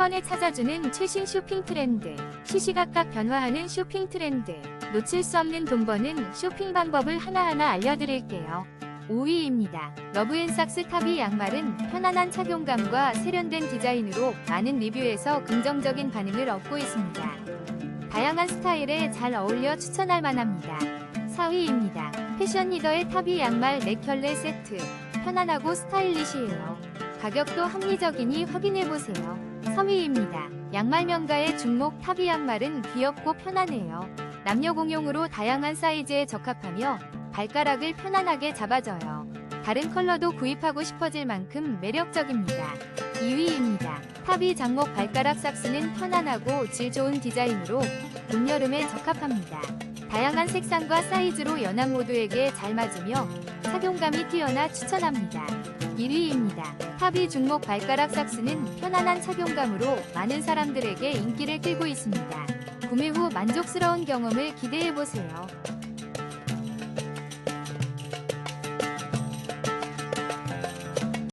번에 찾아주는 최신 쇼핑 트렌드. 시시각각 변화하는 쇼핑 트렌드. 놓칠 수 없는 돈 버는 쇼핑 방법을 하나하나 알려드릴게요. 5위입니다. 러브앤삭스 타비 양말은 편안한 착용감과 세련된 디자인으로 많은 리뷰에서 긍정적인 반응을 얻고 있습니다. 다양한 스타일에 잘 어울려 추천할 만합니다. 4위입니다. 패션 리더의 타비 양말 4켤레 세트. 편안하고 스타일리시해요. 가격도 합리적이니 확인해보세요. 3위입니다. 양말 명가의 중목 타비 양말은 귀엽고 편안해요. 남녀 공용으로 다양한 사이즈에 적합하며 발가락을 편안하게 잡아줘요. 다른 컬러도 구입하고 싶어질 만큼 매력적입니다. 2위입니다. 타비 장목 발가락 삭스는 편안하고 질 좋은 디자인으로 봄, 여름에 적합합니다. 다양한 색상과 사이즈로 연한 모두에게 잘 맞으며 착용감이 뛰어나 추천합니다. 1위입니다. 타비 중목 발가락 삭스는 편안한 착용감으로 많은 사람들에게 인기를 끌고 있습니다. 구매 후 만족스러운 경험을 기대해보세요.